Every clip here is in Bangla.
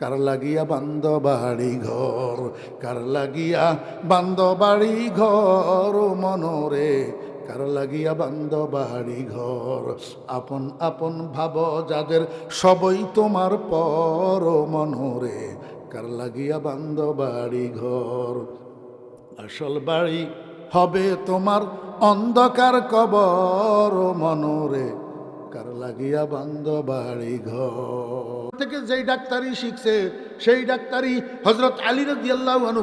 কার লাগিয়া বান্দ বাড়ি ঘর, কার লাগিয়া বান্দ বাড়ি ঘর মনরে কার লাগিয়া বান্দ বাড়ি ঘর। আপন আপন ভাব যাদের সবই তোমার পর মনরে কার লাগিয়া বান্দ বাড়ি ঘর। আসল বাড়ি হবে তোমার অন্ধকার কবর মনরে কার লাগিয়া বান্দ বাড়ি ঘর। থেকে যেই ডাক্তারি শিখছে, সেই ডাক্তারি হজরত আলী রাজি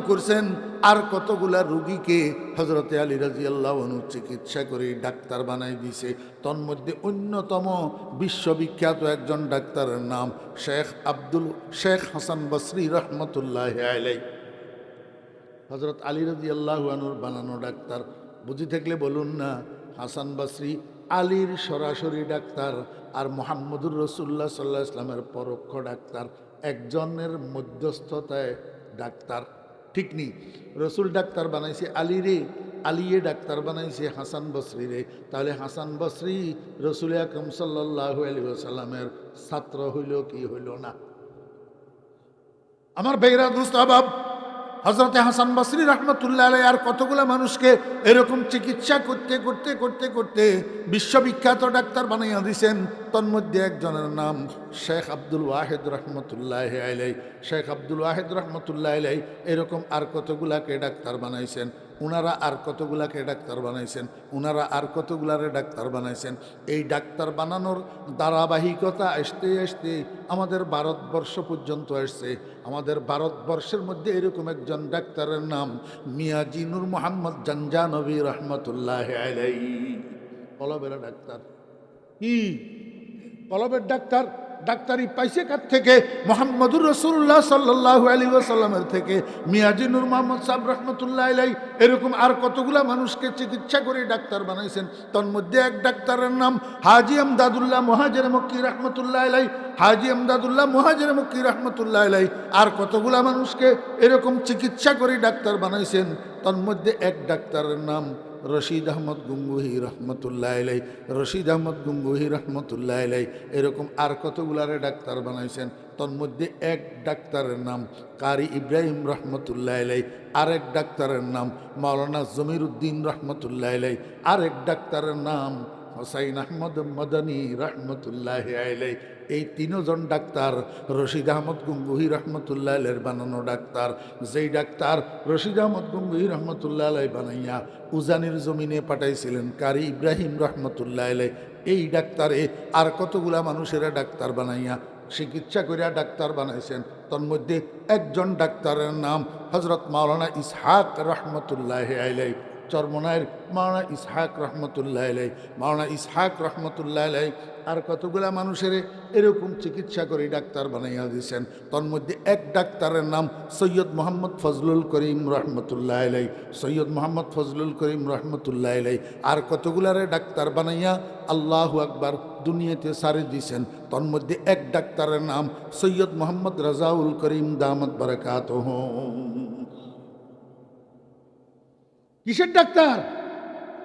করছেন। আর কতগুলা রুগীকে হজরত আলী রাজি চিকিৎসা করে ডাক্তার বানাই দিছে। তন্মধ্যে অন্যতম বিশ্ববিখ্যাত একজন ডাক্তারের নাম শেখ আব্দুল, শেখ হাসান বসরি রহমতুল্লাহ আলাই হজরত আলী রাজি বানানো ডাক্তার, বুঝি থাকলে বলুন না, হাসান বাসরি আলীর সরাসরি ডাক্তার আর মোহাম্মদুর রসুল্লাহ সাল্লাহ ইসলামের পরোক্ষ ডাক্তার, একজনের মধ্যস্থতায় ডাক্তার। ঠিক নি? রসুল ডাক্তার বানাইছে আলী রে, আলিয়ে ডাক্তার বানাইছে হাসান বসরি রে। তাহলে হাসান বসরি রসুল আকরম সাল্লাহ আলী ছাত্র হইল কি হইল না? আমার বেগরা দুস্ত আবাব হজরতে হাসান বসরি রহমতুল্লাহ আলাই আর কতগুলো মানুষকে এরকম চিকিৎসা করতে করতে করতে করতে বিশ্ববিখ্যাত ডাক্তার বানাইয়া দিছেন। তন্মধ্যে একজনের নাম শেখ আব্দুল ওয়াহেদ রহমতুল্লাহ আলাই শেখ আব্দুল ওয়াহেদ রহমতুল্লাহ আলাই এরকম আর কতগুলাকে ডাক্তার বানাইছেন? উনারা আর কতগুলাকে ডাক্তার বানাইছেন? উনারা আর কতগুলারে ডাক্তার বানাইছেন? এই ডাক্তার বানানোর ধারাবাহিকতা আসতে আসতে আমাদের ভারতবর্ষ পর্যন্ত আসছে। আমাদের ভারতবর্ষের মধ্যে এরকম একজন ডাক্তারের নাম মিয়াজিনুর মোহাম্মদ জানজানবী রহমতুল্লাহ আলাই কলবের ডাক্তার। কি? কলবের ডাক্তার, ডাক্তারি পাইছে কার থেকে? মোহাম্মদুর রসুল্লাহ সাল্লাহ আলী ওসাল্লামের থেকে। মিয়াজিনুর মোহাম্মদ সাহেব রহমতুল্লাহ আলাই এরকম আর কতগুলা মানুষকে চিকিৎসা করে ডাক্তার বানাইছেন? তোর মধ্যে এক ডাক্তারের নাম হাজি আমদাদুল্লাহ মহাজের মক্কি রহমতুল্লাহ আলাই হাজি আমদাদুল্লাহ মহাজের মক্কি রহমতুল্লাহ আলাই আর কতগুলা মানুষকে এরকম চিকিৎসা করে ডাক্তার বানাইছেন? তোর মধ্যে এক ডাক্তারের নাম রশিদ আহমদ গুঙ্গুহি রহমতুল্লাহ আলাই রশিদ আহমদ গুঙ্গুহি রহমতুল্লাহ আলাই এরকম আর কতগুলারে ডাক্তার বানাইছেন? তন্মধ্যে এক ডাক্তারের নাম কারি ইব্রাহিম রহমতুল্লাহ আলাই আরেক ডাক্তারের নাম মাওলানা জমির উদ্দিন রহমতুল্লাহ আলাই আরেক ডাক্তারের নাম হোসাইন আহমদ মদনী রহমতুল্লাহ আলাই এই তিনজন ডাক্তার, রশিদ আহমদ গঙ্গুহি রহমতুল্লাহ আলের বানানো ডাক্তার। যেই ডাক্তার রশিদ আহমদ গঙ্গুহি রহমতুল্লাহ আলাই বানাইয়া উজানির জমিনে পাঠাইছিলেন, কারি ইব্রাহিম রহমতুল্লাহ আলাই এই ডাক্তারে আর কতগুলা মানুষেরা ডাক্তার বানাইয়া চিকিৎসা করিয়া ডাক্তার বানাইছেন? তন্মধ্যে একজন ডাক্তারের নাম হজরত মাওলানা ইসহাক রহমতুল্লাহ আলাই চরমনায়ের মাওলানা ইসহাক রহমতুল্লাহ আলাই মাওলানা ইসহাক রহমতুল্লাহ আলাই আর কতগুলা মানুষের এরকম চিকিৎসা করে ডাক্তার বানাইয়া দিয়েছেন তোর মধ্যে এক ডাক্তারের নাম সৈয়দ মোহাম্মদ ফজলুল করিম রহমতুল্লাহ আলাই সৈয়দ মোহাম্মদ ফজলুল করিম রহমতুল্লাহ আলাই আর কতগুলারে ডাক্তার বানাইয়া আল্লাহ আকবার দুনিয়াতে সারে দিয়েছেন তোর মধ্যে এক ডাক্তারের নাম সৈয়দ মোহাম্মদ রাজাউল করিম দামদ বারাকাত কিসের ডাক্তার?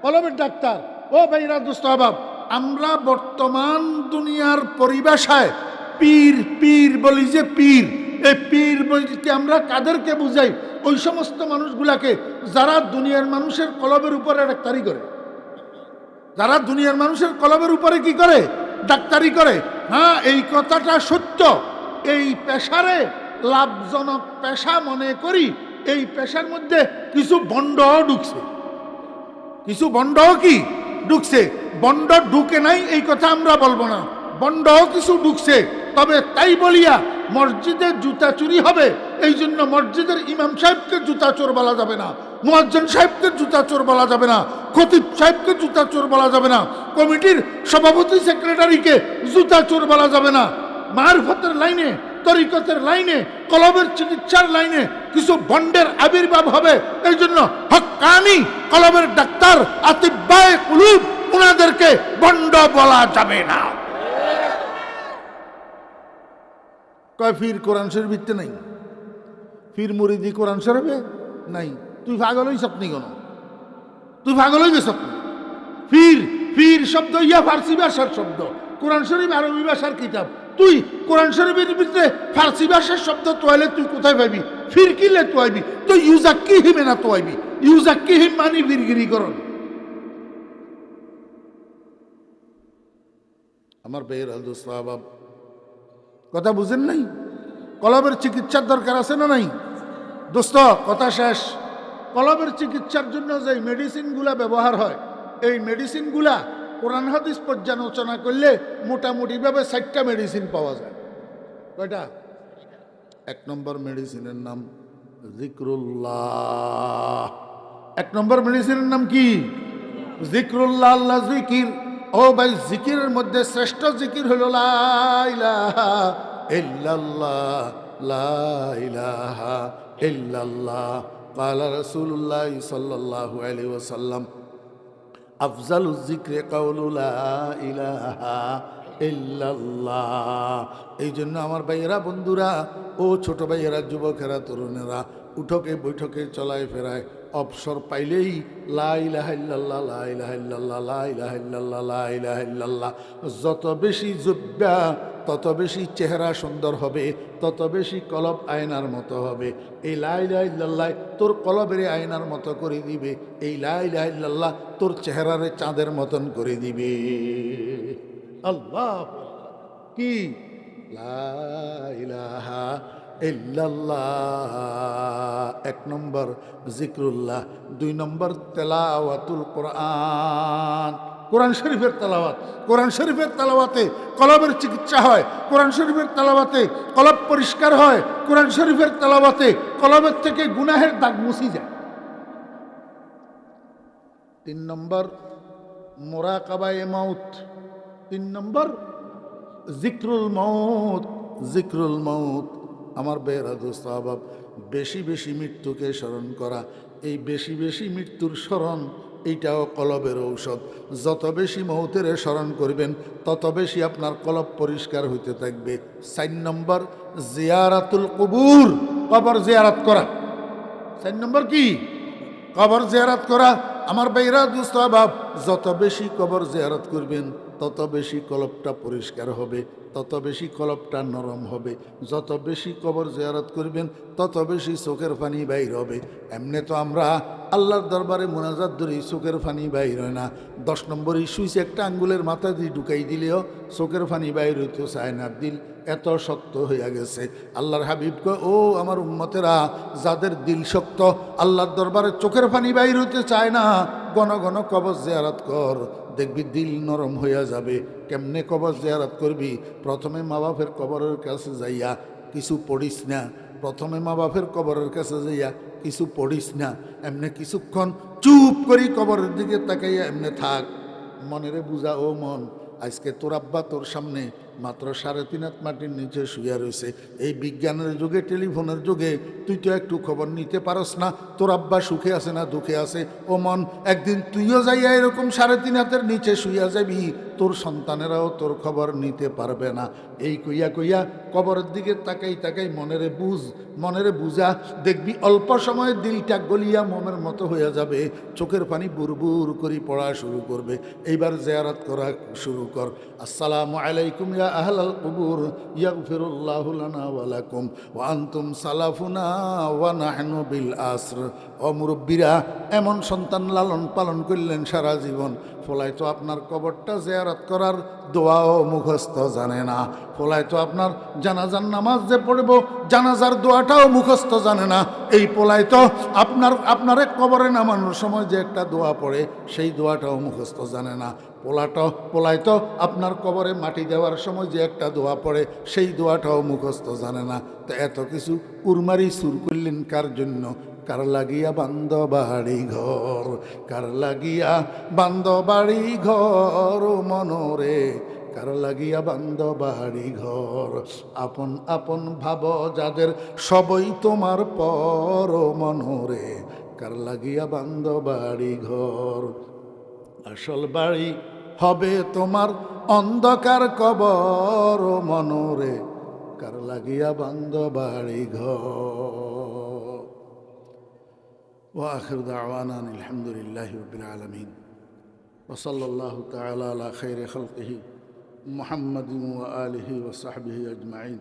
কলমের ডাক্তার। ও ভাইরা দুস্তবাব আমরা বর্তমান দুনিয়ার পরিভাষায় পীর পীর বলি যে পীর। এই পীর বলতে আমরা কাদেরকে বুঝাই? ওই সমস্ত মানুষগুলাকে যারা দুনিয়ার মানুষের কলবের উপরে ডাক্তারি করে। যারা দুনিয়ার মানুষের কলবের উপরে কি করে? ডাক্তারি করে। হ্যাঁ এই কথাটা সত্য। এই পেশারে লাভজনক পেশা মনে করি এই পেশার মধ্যে কিছু বন্ড ঢুকছে। কিছু বন্ড কি? ঢুকছে। বন্ড ঢুকে নাই, এই কথা আমরা বলব না। বন্ড কিছু ঢুকছে, তবে তাই বলিয়া মসজিদে জুতা চুরি হবে এই জন্য মসজিদের ইমাম সাহেবকে জুতা চোর বলা যাবে না। মুয়াজ্জন সাহেবকে জুতা চোর বলা যাবে না। খতিব সাহেবকে জুতা চোর বলা যাবে না। কমিটির সভাপতি সেক্রেটারিকে জুতা চোর বলা যাবে না। মারফতের লাইনে, তরিকতের লাইনে কলবের চিকিৎসার লাইনে কিছু বন্ডের আবির্ভাব হবে। এই জন্য হকানি কলবের ডাক্তার আতিব্বায় কুলুব ওনাদেরকে বন্ড বলা যাবে না। কয়, ফির কোরআন শরীফিতে নাই? ফির মুরিদি কোরআন শরীফে নাই। তুই পাগল হই স্বপ্নি কেন? তুই পাগল হয়ে গেছ ফির ফির শব্দ ইয়া ফার্সি ভাষার শব্দ। কোরআন শরীফ আরবি ভাষার কিতাব। তুই কোরআন শরীফের ভিতরে ফার্সি ভাষার শব্দ তোয়ালে তুই কোথায় পাবি? ফিরকিলে তোয়াইবি। তো ইউজাক্কি হিমে না তোয়াইবি। ইউজাক্কি হিম মানি ফিরগিরিকরণ। আমার বেয়ের আবাব কথা বুঝেন নাই? কলবের চিকিৎসার দরকার আছে না নাই? দোস্ত, কথা শেষ। কলবের চিকিৎসার জন্য যে মেডিসিনগুলা ব্যবহার হয়, এই মেডিসিনগুলা কোরআন হাদিস পর্যালোচনা করলে মোটামুটিভাবে ষাটটা মেডিসিন পাওয়া যায়। কয়টা? এক নম্বর মেডিসিনের নাম জিক্রুল্লাহ। এক নম্বর মেডিসিনের নাম কি? জিক্রুল্লাহ আল্লাহ জিকির। ও ভাই, জিকিরের মধ্যে শ্রেষ্ঠ জিকির হলো লা ইলাহা ইল্লাল্লাহ, লা ইলাহা ইল্লাল্লাহ। আফজাল জিক্রে কাউলুলা ইলাহা ইল্লাল্লাহ। এই জন্য আমার ভাইয়েরা, বন্ধুরা, ও ছোট ভাইয়েরা, যুবকেরা, তরুণেরা, উঠকে বৈঠকে চলায় ফেরায়। অবসর পাইলেই লাইলাহাল্লাহ যত বেশি জুব্যা তত বেশি চেহারা সুন্দর হবে, তত বেশি কলব আয়নার মতো হবে। এই লাইলাহাল্লাহ তোর কলবের আয়নার মতো করে দিবে, এই লাইলাহাল্লাহ তোর চেহারারে চাঁদের মতন করে দিবে। আল্লাহ কি? লাইলাহা এক নম্বর জিক্রুল্লাহ, দুই নম্বর তেলাওয়াতুল কোরআন। কোরআন শরীফের তেলাওয়াত। কোরআন শরীফের তেলাওয়াতে কলবের চিকিৎসা হয়, কোরআন শরীফের তেলাওয়াতে কলব পরিষ্কার হয়, কোরআন শরীফের তেলাওয়াতে কলবের থেকে গুনাহের দাগ মুছি যায়। তিন নম্বর, মোরাকাবায়ে মাউত। তিন নম্বর, জিক্রুল মৌত জিক্রুল মৌত আমার বেহরা দোস্ত আবাব বেশি বেশি মৃত্যুকে স্মরণ করা। এই বেশি বেশি মৃত্যুর স্মরণ এইটাও কলবের ঔষধ। যত বেশি মহুতের স্মরণ করবেন, তত বেশি আপনার কলব পরিষ্কার হইতে থাকবে। সাইন নম্বর, জিয়ারাতুল কবুর, কবর জিয়ারাত করা। সাইন নম্বর কি? কবর জিয়ারাত করা। আমার দোস্ত অভাব যত বেশি কবর জিয়ারাত করবেন তত বেশি কলপটা পরিষ্কার হবে, তত বেশি কলপটা নরম হবে। যত বেশি কবর জিয়ারত করবেন, তত বেশি চোখের পানি বাইর হবে। এমনি তো আমরা আল্লাহর দরবারে মোনাজাত ধরি, চোখের পানি বাইর হয় না। দশ নম্বরই সুইচ একটা আঙ্গুলের মাথা দিয়ে ঢুকাই দিলেও চোখের পানি বাইর হইতে চায় না। দিল এত শক্ত হইয়া গেছে। আল্লাহর হাবিব ও আমার উম্মতেরা, যাদের দিল শক্ত, আল্লাহর দরবারে চোখের পানি বাইর হইতে চায় না, ঘন ঘন কবজ জিয়ারাত কর। দেখবি, দিল নরম হইয়া যাবে। কেমনে কবর জেয়ারাত করবি? প্রথমে মা বাপের কবরের কাছে যাইয়া কিছু পড়িস না। প্রথমে মা বাপের কবরের কাছে যাইয়া কিছু পড়িস না। এমনি কিছুক্ষণ চুপ করি কবরের দিকে তাকাইয়া এমনি থাক। মনেরে বুঝা, ও মন, আজকে তোর আব্বা তোর সামনে মাত্র সাড়ে তিন হাত মাটির নিচে শুয়ে রয়েছে এই বিজ্ঞানের যুগে, টেলিফোনের যুগে, তুই তো একটু খবর নিতে পারস না। তোর আব্বা সুখে আছে না দুঃখে আছে? ও মন, একদিন তুইও যাইয়া এরকম সাড়ে তিন হাতের নিচে শুইয়া যাবি। তোর সন্তানেরাও তোর খবর নিতে পারবে না। এই কইয়া কইয়া কবরের দিকে তাকাই তাকাই মনেরে বুঝ, মনেরে বুঝা। দেখবি অল্প সময় দিলটা গলিয়া মোমের মতো হয়ে যাবে। চোখের পানি বুরবুর করি পড়া শুরু করবে। এইবার জেয়ারাত করা শুরু কর। আসসালামু আলাইকুম ইয়া আহলাল কুবুর, ইয়াগফিরুল্লাহু লানা ওয়া লাকুম ওয়া আনতুম সালাফুনা ওয়া নাহনু বিল এমন সন্তান লালন পালন করলেন সারা জীবন। ফলায় তো আপনার কবরটা জিয়ারত করার দোয়াও মুখস্থ জানে না। ফলায় তো আপনার জানাজার নামাজ যে পড়ব, জানাজার দোয়াটাও মুখস্থ জানে না। এই পোলায় তো আপনার আপনার কবরে নামানোর সময় যে একটা দোয়া পড়ে, সেই দোয়াটাও মুখস্থ জানে না। পোলাটা পোলায় তো আপনার কবরে মাটি দেওয়ার সময় যে একটা দোয়া পড়ে, সেই দোয়াটাও মুখস্থ জানে না। তো এত কিছু উরমারি সুর করলেন কার জন্য? কার লাগিয়া বান্দ বাড়ি ঘর? কার লাগিয়া বান্দ বাড়ি ঘর মনরে, কার লাগিয়া বান্দ বাড়ি ঘর? আপন আপন ভাব যাদের সবই তোমার পর মনরে, কার লাগিয়া বান্দ বাড়ি ঘর? আসল বাড়ি হবে তোমার অন্ধকার কবর মনরে, কার লাগিয়া বান্দ বাড়ি ঘর? وآخر دعوانا الحمد لله رب العالمين. وصلى الله تعالى على خير خلقه محمد وآله وصحبه أجمعين.